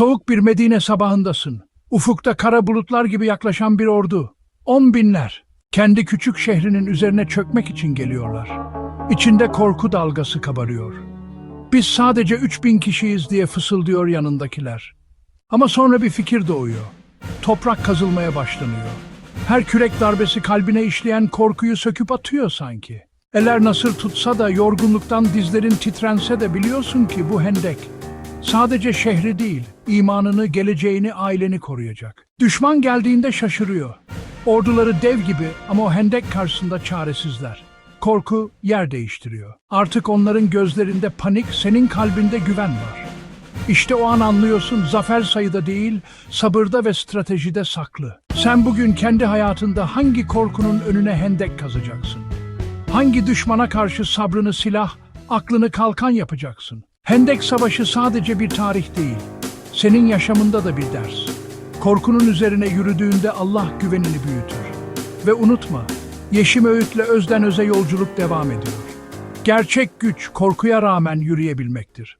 Soğuk bir Medine sabahındasın. Ufukta kara bulutlar gibi yaklaşan bir ordu. On binler. Kendi küçük şehrinin üzerine çökmek için geliyorlar. İçinde korku dalgası kabarıyor. Biz sadece üç bin kişiyiz diye fısıldıyor yanındakiler. Ama sonra bir fikir doğuyor. Toprak kazılmaya başlanıyor. Her kürek darbesi kalbine işleyen korkuyu söküp atıyor sanki. Eller nasır tutsa da yorgunluktan dizlerin titrense de biliyorsun ki bu hendek. Sadece şehri değil, imanını, geleceğini, aileni koruyacak. Düşman geldiğinde şaşırıyor. Orduları dev gibi ama o hendek karşısında çaresizler. Korku yer değiştiriyor. Artık onların gözlerinde panik, senin kalbinde güven var. İşte o an anlıyorsun zafer sayıda değil, sabırda ve stratejide saklı. Sen bugün kendi hayatında hangi korkunun önüne hendek kazacaksın? Hangi düşmana karşı sabrını silah, aklını kalkan yapacaksın? Hendek Savaşı sadece bir tarih değil, senin yaşamında da bir ders. Korkunun üzerine yürüdüğünde Allah güvenini büyütür. Ve unutma, Yeşim Öğüt'le özden öze yolculuk devam ediyor. Gerçek güç korkuya rağmen yürüyebilmektir.